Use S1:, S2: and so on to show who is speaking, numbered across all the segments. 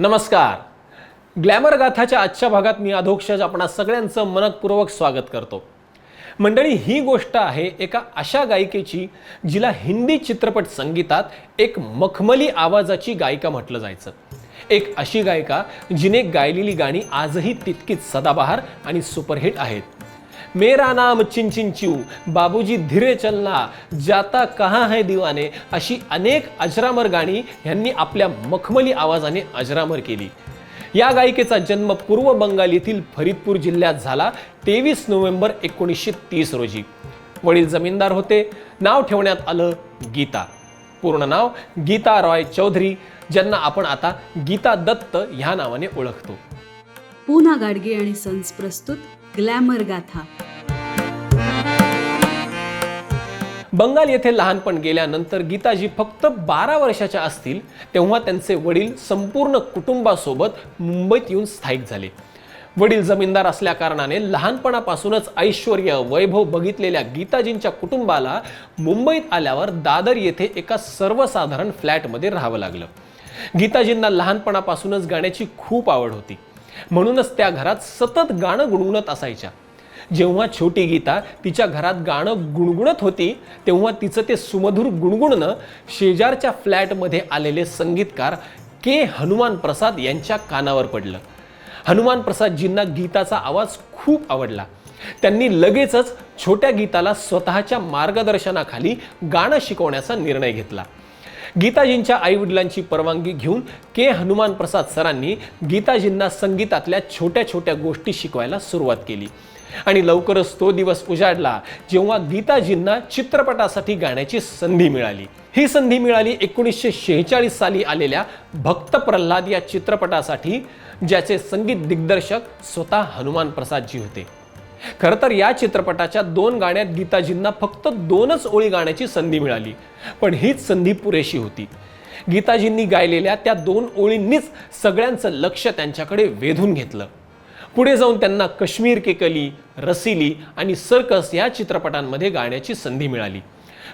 S1: नमस्कार. ग्लॅमर गाथाच्या आजच्या भागात मी अधोक्षज आपणा सगळ्यांचं मनपूर्वक स्वागत करतो. मंडळी ही गोष्ट आहे एका अशा गायिकेची जिला हिंदी चित्रपट संगीतात एक मखमली आवाजाची गायिका म्हटलं जायचं. एक अशी गायिका जिने गायलेली गाणी आजही तितकीच सदाबहार आणि सुपरहिट आहेत. मेरा नाम चिंचिंचू बाबूजी धीरे चलना जाता कहा है दिवाने अशी अनेक अजरामर गाणी ह्यांनी आपल्या मखमली आवाजाने अजरामर केली. या गायिकेचा जन्म पूर्व बंगाल येथील फरीदपूर जिल्ह्यात झाला तेवीस नोव्हेंबर एकोणीसशे तीस रोजी. वडील जमीनदार होते नाव ठेवण्यात आलं गीता. पूर्ण नाव गीता रॉय चौधरी ज्यांना आपण आता गीता दत्त ह्या नावाने ओळखतो.
S2: पूना गाडगे आणि सन्स प्रस्तुत ग्लॅमर गाथा.
S1: बंगाल येथे लहानपण गेल्यानंतर गीताजी फक्त बारा वर्षाच्या असतील तेव्हा त्यांचे वडील संपूर्ण कुटुंबासोबत मुंबईत येऊन स्थायिक झाले. वडील जमीनदार असल्या कारणाने लहानपणापासूनच ऐश्वर वैभव बघितलेल्या गीताजींच्या कुटुंबाला मुंबईत आल्यावर दादर येथे एका सर्वसाधारण फ्लॅटमध्ये राहावं लागलं. गीताजींना लहानपणापासूनच गाण्याची खूप आवड होती. म्हणूनच त्या घरात सतत गाणं गुणगुणत असायच्या. जेव्हा छोटी गीता तिच्या घरात गाणं गुणगुणत होती तेव्हा तिचं ते सुमधुर गुणगुणणं शेजारच्या फ्लॅटमध्ये आलेले संगीतकार के हनुमान प्रसाद यांच्या कानावर पडलं. हनुमान प्रसादजींना गीताचा आवाज खूप आवडला. त्यांनी लगेचच छोट्या गीताला स्वतःच्या मार्गदर्शनाखाली गाणं शिकवण्याचा निर्णय घेतला. गीताजींच्या आईवडिलांची परवानगी घेऊन के हनुमान प्रसाद सरांनी गीताजींना संगीतातल्या छोट्या छोट्या गोष्टी शिकवायला सुरुवात केली. आणि लवकरच तो दिवस उजाडला जेव्हा गीताजींना चित्रपटासाठी गाण्याची संधी मिळाली. ही संधी मिळाली एकोणीसशे शेहेचाळीस साली आलेल्या भक्त प्रल्हाद या चित्रपटासाठी ज्याचे संगीत दिग्दर्शक स्वतः हनुमान प्रसादजी होते. खरं तर या चित्रपटाच्या दोन गाण्यात गीताजींना फक्त दोनच ओळी गाण्याची संधी मिळाली पण हीच संधी पुरेशी होती. गीताजींनी गायलेल्या त्या दोन ओळींनीच सगळ्यांचं लक्ष त्यांच्याकडे वेधून घेतलं. पुढे जाऊन त्यांना कश्मीर के कली रसिली आणि सर्कस या चित्रपटांमध्ये गाण्याची संधी मिळाली.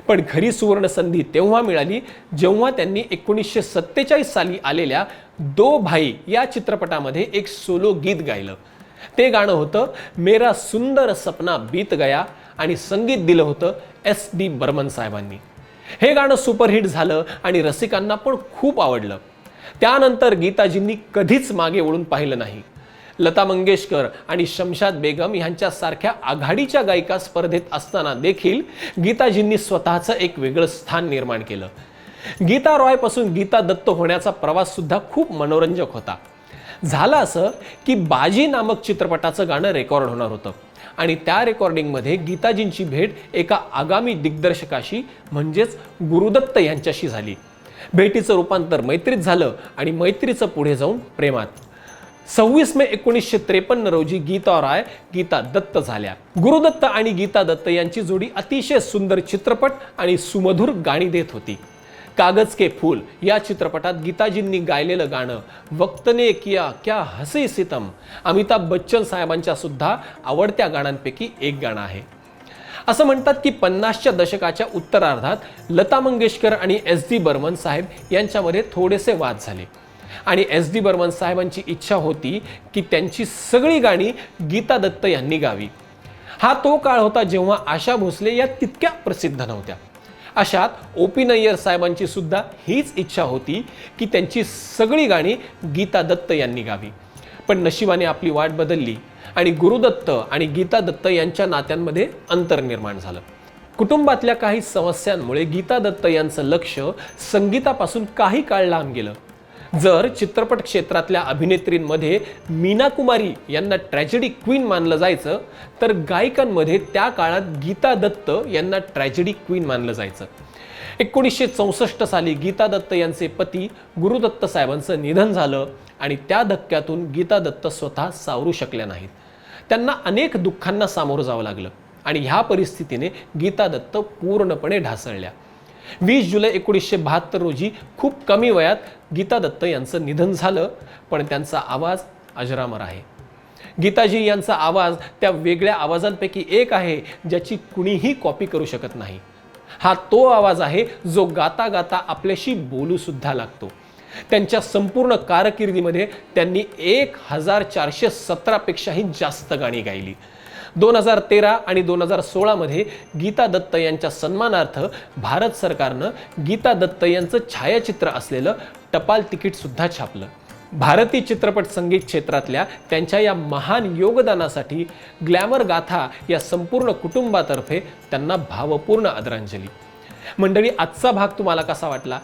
S1: पण खरी सुवर्ण संधी तेव्हा मिळाली जेव्हा त्यांनी एकोणीसशे सत्तेचाळीस साली आलेल्या दो भाई या चित्रपटामध्ये एक सोलो गीत गायलं. ते गाणं होतं मेरा सुंदर सपना बीत गया आणि संगीत दिलं होतं एस डी बर्मन साहेबांनी. हे गाणं सुपरहिट झालं आणि रसिकांना पण खूप आवडलं. त्यानंतर गीताजींनी कधीच मागे वळून पाहिलं नाही. लता मंगेशकर आणि शमशाद बेगम यांच्यासारख्या आघाडीच्या गायिका स्पर्धेत असताना देखील गीताजींनी स्वतःचं एक वेगळं स्थान निर्माण केलं. गीता रॉयपासून गीता दत्त होण्याचा प्रवास सुद्धा खूप मनोरंजक होता. झालं असं की बाजी नामक चित्रपटाचं गाणं रेकॉर्ड होणार होतं आणि त्या रेकॉर्डिंगमध्ये गीताजींची भेट एका आगामी दिग्दर्शकाशी म्हणजेच गुरुदत्त यांच्याशी झाली. भेटीचं रूपांतर मैत्रीत झालं आणि मैत्रीचं पुढे जाऊन प्रेमात. सव्वीस मे एकोणीसशे त्रेपन्न रोजी गीता राय गीता दत्त झाल्या. गुरुदत्त आणि गीता दत्त यांची जोडी अतिशय सुंदर चित्रपट आणि सुमधुर गाणी देत होती. कागज के फूल या चित्रपटात गीताजींनी गायलेलं गाणं वक्तने किया क्या हसी सितम. अमिताभ बच्चन साहेबांच्या सुद्धा आवडत्या गाण्यांपैकी एक गाणं आहे. असं म्हणतात की पन्नासच्या दशकाच्या उत्तरार्धात लता मंगेशकर आणि एस डी बर्मन साहेब यांच्यामध्ये थोडेसे वाद झाले. आणि एस डी बर्मन साहेबांची इच्छा होती की त्यांची सगळी गाणी गीता दत्त यांनी गावी. हा तो काळ होता जेव्हा आशा भोसले या तितक्या प्रसिद्ध नव्हत्या. अशात ओ पी नय्यर साहेबांची सुद्धा हीच इच्छा होती की त्यांची सगळी गाणी गीता दत्त यांनी गावी. पण नशिबाने आपली वाट बदलली आणि गुरुदत्त आणि गीता दत्त यांच्या नात्यांमध्ये अंतर निर्माण झालं. कुटुंबातल्या काही समस्यांमुळे गीता दत्त यांचं लक्ष संगीतापासून काही काळ लांब गेलं. जर चित्रपट क्षेत्रातल्या अभिनेत्रींमध्ये मीना कुमारी यांना ट्रॅजेडी क्वीन मानलं जायचं तर गायिकांमध्ये त्या काळात गीता दत्त यांना ट्रॅजेडी क्वीन मानलं जायचं. एकोणीसशे चौसष्ट साली गीता दत्त यांचे पती गुरुदत्त साहेबांचं निधन झालं आणि त्या धक्क्यातून गीता दत्त स्वतः सावरू शकल्या नाहीत. त्यांना अनेक दुःखांना सामोरं जावं लागलं आणि ह्या परिस्थितीने गीता दत्त पूर्णपणे ढासळल्या. वीस जुलै एकोणीसशे बहात्तर रोजी खूप कमी वयात गीता दत्त यांचं निधन झालं पण त्यांचा आवाज अजरामर आहे. गीताजी यांचा आवाज त्या वेगळ्या आवाजांपैकी एक आहे ज्याची कुणीही कॉपी करू शकत नाही. हा तो आवाज आहे जो गाता गाता आपल्याशी बोलू सुद्धा लागतो. त्यांच्या संपूर्ण कारकिर्दीमध्ये त्यांनी एक हजार चारशे सतरापेक्षाही जास्त गाणी गायली. दोन हजार तेरा आणि दोन हजार सोळामध्ये गीता दत्त यांच्या सन्मानार्थ भारत सरकारनं गीता दत्त यांचं छायाचित्र असलेलं टपाल तिकीटसुद्धा छापलं. भारतीय चित्रपट संगीत क्षेत्रातल्या त्यांच्या या महान योगदानासाठी ग्लॅमर गाथा या संपूर्ण कुटुंबातर्फे त्यांना भावपूर्ण आदरांजली. मंडळी आजचा भाग तुम्हाला कसा वाटला?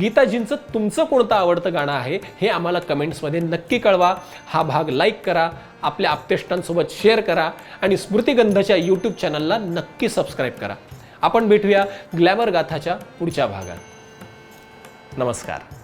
S1: गीताजींचं तुमचं कोणतं आवडतं गाणं आहे हे आम्हाला कमेंट्समध्ये नक्की कळवा. हा भाग लाईक करा आपल्या आप्तेष्टांसोबत शेअर करा आणि स्मृतिगंधच्या यूट्यूब चॅनलला नक्की सबस्क्राईब करा. आपण भेटूया ग्लॅमर गाथाच्या पुढच्या भागात. नमस्कार.